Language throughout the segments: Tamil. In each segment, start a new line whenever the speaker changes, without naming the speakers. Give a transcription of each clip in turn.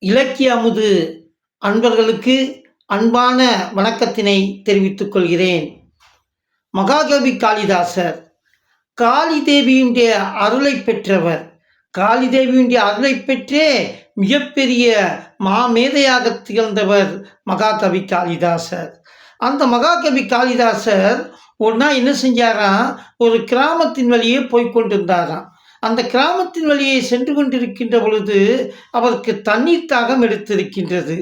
இலக்கிய அமுது அன்பர்களுக்கு அன்பான வணக்கத்தினை தெரிவித்துக் கொள்கிறேன். மகாகவி காளிதாசர் காளி தேவியுடைய அருளை பெற்றவர். காளி தேவியுடைய அருளை பெற்றே மிகப்பெரிய மாமேதையாக திகழ்ந்தவர் மகாகவி காளிதாசர். அந்த மகாகவி காளிதாசர் ஒரு நாள் என்ன செஞ்சாராம்? ஒரு கிராமத்தின் வழியே போய்கொண்டிருந்தாராம் அந்த கிராமத்தின் வழியே சென்று கொண்டிருக்கின்ற பொழுது அவருக்கு தண்ணீர் தாகம் எடுத்திருக்கின்றது.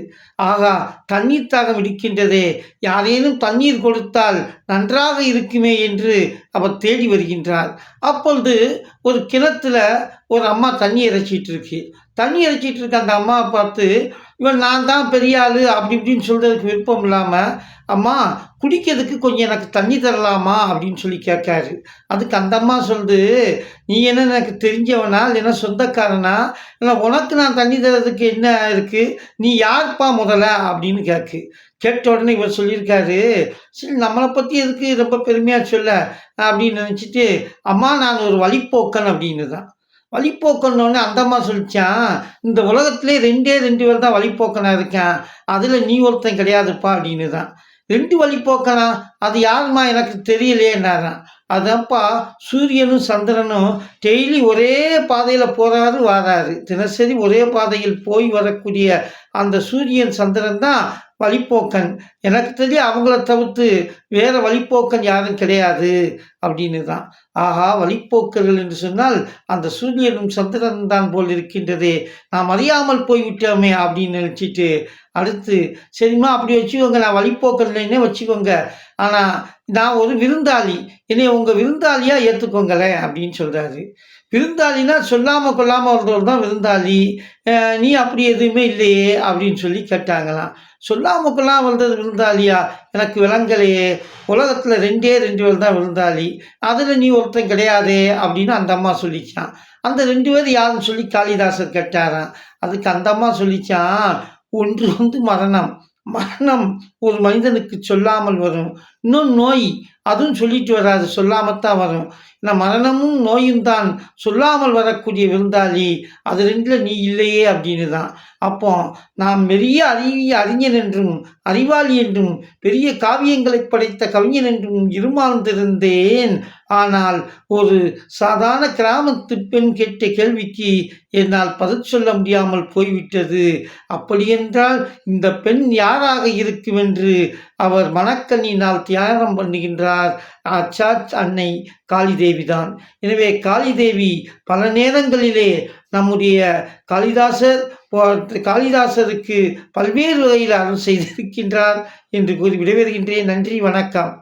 ஆகா தண்ணீர் தாகம் எடுக்கின்றதே யாரேனும் தண்ணீர் கொடுத்தால் நன்றாக இருக்குமே என்று அவர் தேடி வருகின்றார். அப்பொழுது ஒரு கிணத்துல ஒரு அம்மா தண்ணி இறைச்சிட்டு இருக்கு. தண்ணி இறைச்சிட்டு இருக்க அந்த அம்மாவை பார்த்து இவன் நான் தான் பெரிய ஆள் அப்படி இப்படின்னு சொல்கிறதுக்கு விருப்பம் இல்லாமல் அம்மா குடிக்கிறதுக்கு கொஞ்சம் எனக்கு தண்ணி தரலாமா? அப்படின்னு சொல்லி கேட்காரு. அதுக்கு அந்த அம்மா சொல்லுது நீ என்ன எனக்கு தெரிஞ்சவனா? இல்லைன்னா சொந்தக்காரனா? இல்லை உனக்கு நான் தண்ணி தரதுக்கு என்ன இருக்குது நீ யார்ப்பா முதல்ல? அப்படின்னு கேட்கு. கேட்ட உடனே இவர் சொல்லியிருக்காரு சரி நம்மளை பற்றி எதுக்கு ரொம்ப பெருமையாக சொல்ல? அப்படின்னு நினச்சிட்டு அம்மா நான் ஒரு வழிப்போக்கன் அப்படின்னு தான் வழிப்போக்கன்னொடனே அந்த அம்மா சொல்லிச்சான் இந்த உலகத்திலே ரெண்டே ரெண்டு பேர் தான் வழிப்போக்கனாக இருக்கேன். அதில் நீ ஒருத்தன் கிடையாதுப்பா அப்படின்னு தான் ரெண்டு வழிப்போக்கனா அது யாருமா எனக்கு தெரியலையேன்னாரான் அதப்பா சூரியனும் சந்திரனும் டெய்லி ஒரே பாதையில் போகிறாரு வராரு. தினசரி ஒரே பாதையில் போய் வரக்கூடிய அந்த சூரியன் சந்திரன் தான் வழிப்போக்கன். எனக்கு தெரிய அவங்கள தவிர்த்து வேற வழிப்போக்கன் யாரும் கிடையாது அப்படின்னு தான் ஆஹா வழிப்போக்கர்கள் என்று சொன்னால் அந்த சூரியனும் சந்திரன் தான் போல் இருக்கின்றதே. நாம் அறியாமல் போய்விட்டோமே அப்படின்னு நினச்சிட்டு அடுத்து சரிம்மா அப்படி வச்சுக்கோங்க நான் வழிப்போக்கன்லேன்னே வச்சுக்கோங்க. ஆனால் நான் ஒரு விருந்தாளி என்னை உங்கள் விருந்தாளியாக ஏற்றுக்கோங்களேன் அப்படின்னு சொல்கிறாரு விருந்தாளினா சொல்லாமல் கொள்ளாமல் வந்தவர் தான் விருந்தாளி. நீ அப்படி எதுவுமே இல்லையே அப்படின்னு சொல்லி கேட்டாங்களாம். சொல்லாமல் கொள்ளாமல் வந்தது விருந்தாளியா? எனக்கு விளங்கலையே உலகத்தில் ரெண்டே ரெண்டு பேர் தான் விருந்தாளி. அதில் நீ ஒருத்தன் கிடையாதே அப்படின்னு அந்த அம்மா சொல்லிச்சான் அந்த ரெண்டு பேர் யாருன்னு சொல்லி காளிதாசர் கேட்டாராம். அதுக்கு அந்த அம்மா சொல்லிச்சான் ஒன்று வந்து மரணம். மரணம் ஒரு மனிதனுக்கு சொல்லாமல் வரும். இன்னும் நோய் அதுவும் சொல்லிட்டு வராது. சொல்லாமல் தான் வரும். ஏன்னா மரணமும் நோயும் தான் சொல்லாமல் வரக்கூடிய விருந்தாளி அது ரெண்டில் நீ இல்லையே அப்படின்னு தான் அப்போ நாம் பெரிய அறிவிய அறிஞர் என்றும் அறிவாளி என்றும் பெரிய காவியங்களை படைத்த கவிஞன் என்றும் இருமாந்திருந்தேன். ஆனால் ஒரு சாதாரண கிராமத்து பெண் கேட்ட கேள்விக்கு என்னால் பதில் சொல்ல முடியாமல் போய்விட்டது. அப்படியென்றால் இந்த பெண் யாராக இருக்கும் என்று அவர் மணக்கண்ணினால் தியானம் பண்ணுகின்றார். அச்சாச் அன்னை காளிதேவி தான் எனவே காளிதேவி பல நேரங்களிலே நம்முடைய காளிதாசர் காளிதாசருக்கு பல்வேறு வகையில் அருள் செய்திருக்கின்றார் என்று கூறி விடைபெறுகின்றேன். நன்றி வணக்கம்.